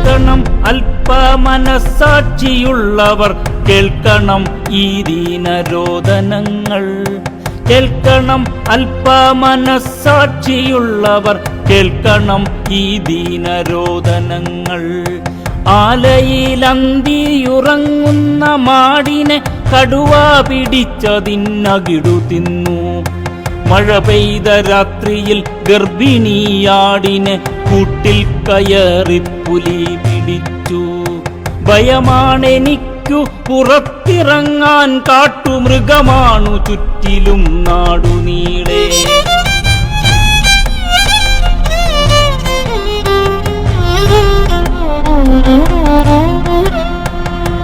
കേൾക്കണം. അല്പ മനസ്സാക്ഷിയുള്ളവർ കേൾക്കണം. ഈ ദീനരോധനങ്ങൾ കേൾക്കണം. അല്പ മനസ്സാക്ഷിയുള്ളവർ കേൾക്കണം. ഈ ദീനരോധനങ്ങൾ ആലയിലന്തിയുറങ്ങുന്ന മാടിനെ കടുവ പിടിച്ചതിന്നകിടു തിന്നു. മഴ പെയ്ത രാത്രിയിൽ ഗർഭിണിയാടിനെ കൂട്ടിൽ കയറി പുലി പിടിച്ചു. ഭയമാണെനിക്കു പുറത്തിറങ്ങാൻ കാട്ടുമൃഗമാണു ചുറ്റിലും നാടുനീളേ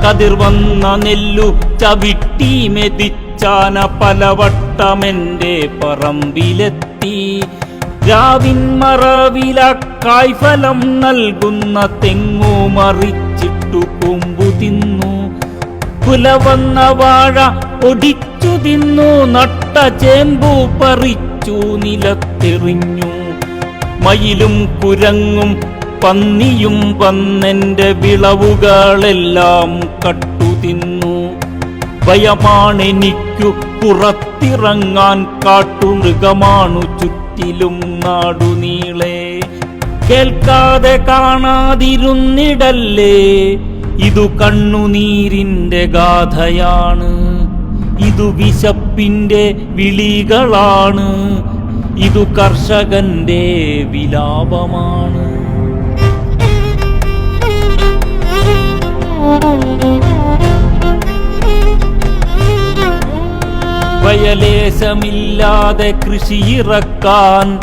കതിർ വന്ന നെല്ലു ചവിട്ടി മെതിച്ചാന പലവട്ടമെന്റെ പറമ്പിലെത്തി. രാവിൻ മറവില കായ്ഫലം നൽകുന്ന തെങ്ങു മറിച്ചിട്ടു കൊമ്പു തിന്നു. കുലവന്ന വാഴ ഒടിച്ചു തിന്നു നട്ട ചേമ്പു പറിച്ചു നിലത്തെറിഞ്ഞു. മയിലും കുരങ്ങും പന്നിയും വന്നെന്റെ വിളവുകളെല്ലാം കട്ടു ഭയമാണെനിക്കു പുറത്തിറങ്ങാൻ കാട്ടുമൃഗമാണു ചുറ്റിലും നാടുനീളെ കേൾക്കാതെ കാണാതിരുന്നിടല്ലേ ഇതു കണ്ണുനീരിന്റെ ഗാഥയാണ്. ഇതു വിശപ്പിന്റെ വിളികളാണ്. ഇതു കർഷകന്റെ വിലാപമാണ്. വയലേശമില്ലാതെ കൃഷിയിറക്കാൻ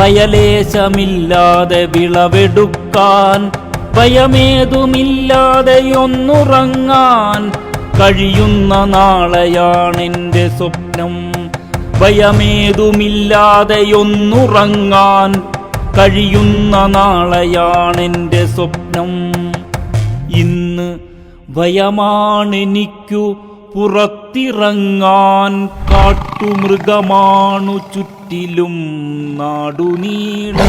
വയലേശമില്ലാതെ വിളവെടുക്കാൻ ഭയമേതുമില്ലാതെ ഒന്നുറങ്ങാൻ കഴിയുന്ന നാളെയാണെന്റെ സ്വപ്നം. ഭയമേതുമില്ലാതെ ഒന്നുറങ്ങാൻ കഴിയുന്ന നാളെയാണെന്റെ സ്വപ്നം. ഇന്ന് ഭയമാണെനിക്കു പുറത്തിറങ്ങാൻ കാട്ടുമൃഗമാണു ചുറ്റിലും നാടുനീളേ